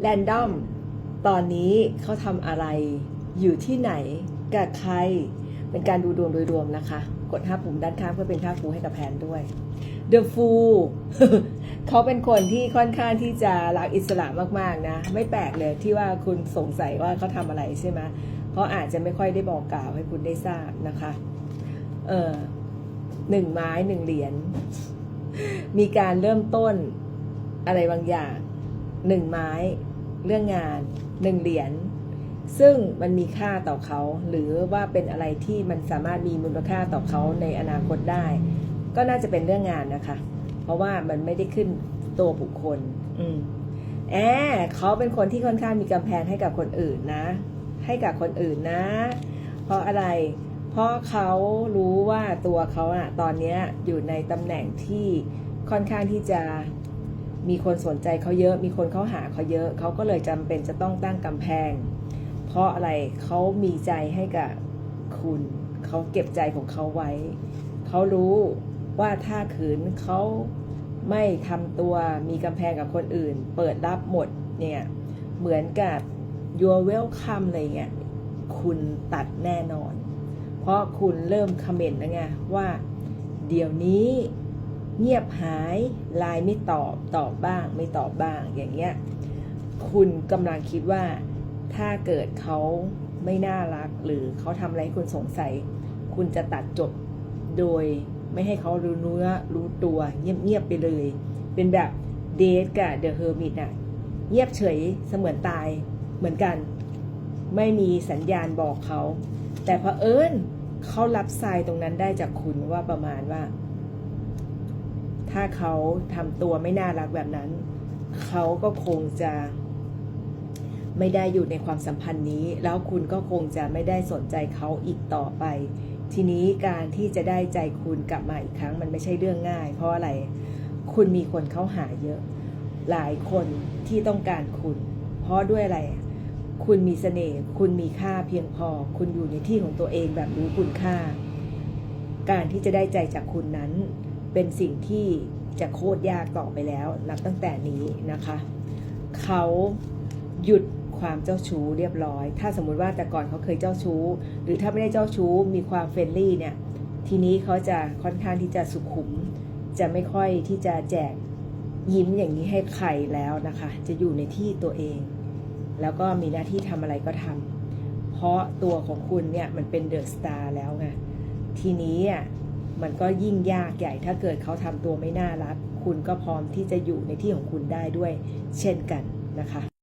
แรนดอมตอนนี้เขาทำอะไรอยู่ที่ไหนกับใคร เป็นการดูดวงโดยรวมนะคะ กดห้าปุ่มด้านข้างเพื่อเป็นค่าฟูให้กับแพนด้วย The Fool เขาเป็นคนที่ค่อนข้างที่จะรักอิสระมากๆนะ ไม่แปลกเลยที่ว่าคุณสงสัยว่าเขาทำอะไรใช่ไหมเพราะอาจจะไม่ค่อยได้บอกกล่าวให้คุณได้ทราบนะคะเออหนึ่งไม้หนึ่งเหรียญมีการเริ่มต้นอะไรบางอย่าง หนึ่งไม้เรื่องงานหนึ่งเหรียญซึ่งมันมีค่าต่อเขา หรือว่าเป็นอะไรที่มันสามารถมีมูลค่าต่อเขาในอนาคตได้ ก็น่าจะเป็นเรื่องงานนะคะ เพราะว่ามันไม่ได้ขึ้นตัวบุคคล อืมแอบเขาเป็นคนที่ค่อนข้างมีกำแพงให้กับคนอื่นนะ ให้กับคนอื่นนะ เพราะอะไร เพราะเขารู้ว่าตัวเขาอะตอนเนี้ยอยู่ในตำแหน่งที่ค่อนข้างที่จะ มีคนสนใจเขาเยอะ มีคนเขาหาเขาเยอะเขาก็เลยจำเป็นจะต้องตั้งกำแพง เพราะอะไรเขามีใจให้กับคุณเขาเก็บใจของเขาไว้เขารู้ว่าถ้าขืนเขาไม่ทำตัวมีกำแพงกับคนอื่น เปิดรับหมดเนี่ยเหมือนกับ your welcome อะไรเงี้ยคุณตัดแน่นอน เพราะคุณเริ่มคอมเมนต์แล้วไงว่า เดี๋ยวนี้ เงียบหายไลน์ไม่ตอบตอบบ้าง ไม่ตอบบ้างอย่างเงี้ยคุณกำลังคิดว่าถ้าเกิดเขาไม่น่ารักหรือเขาทำอะไรให้คุณสงสัย คุณจะตัดจบโดยไม่ให้เขารู้เนื้อรู้ตัวเงียบๆไปเลย เป็นแบบเดทกับเดอะเฮอร์มิตอะเงียบเฉยเสมือนตายเหมือนกัน ไม่มีสัญญาณบอกเขา แต่พอเอิญเขารับทรายตรงนั้นได้จากคุณว่าประมาณว่า ถ้าเขาทำตัวไม่น่ารักแบบนั้น เขาก็คงจะไม่ได้อยู่ในความสัมพันธ์นี้ แล้วคุณก็คงจะไม่ได้สนใจเขาอีกต่อไป ทีนี้การที่จะได้ใจคุณกลับมาอีกครั้ง มันไม่ใช่เรื่องง่าย เพราะอะไร คุณมีคนเข้าหาเยอะ หลายคนที่ต้องการคุณ เพราะด้วยอะไร คุณมีเสน่ห์ คุณมีค่าเพียงพอ คุณอยู่ในที่ของตัวเองแบบรู้คุณค่า การที่จะได้ใจจากคุณนั้น เป็นสิ่งที่จะโคตรยากต่อไปแล้ว นับตั้งแต่นี้นะคะ เขาหยุดความเจ้าชู้เรียบร้อย ถ้าสมมุติว่าแต่ก่อนเขาเคยเจ้าชู้ หรือถ้าไม่ได้เจ้าชู้มีความเฟรนลี่เนี่ย ทีนี้เขาจะค่อนข้างที่จะสุขุม จะไม่ค่อยที่จะแจกยิ้มอย่างนี้ให้ใครแล้วนะคะ จะอยู่ในที่ตัวเอง แล้วก็มีหน้าที่ทำอะไรก็ทำเพราะตัวของคุณเนี่ยมันเป็นเดอะสตาร์แล้วไงทีนี้อะ มันก็ยิ่งยากใหญ่ถ้าเกิดเขาทำตัวไม่น่ารัก คุณก็พร้อมที่จะอยู่ในที่ของคุณได้ด้วย เช่นกันนะคะ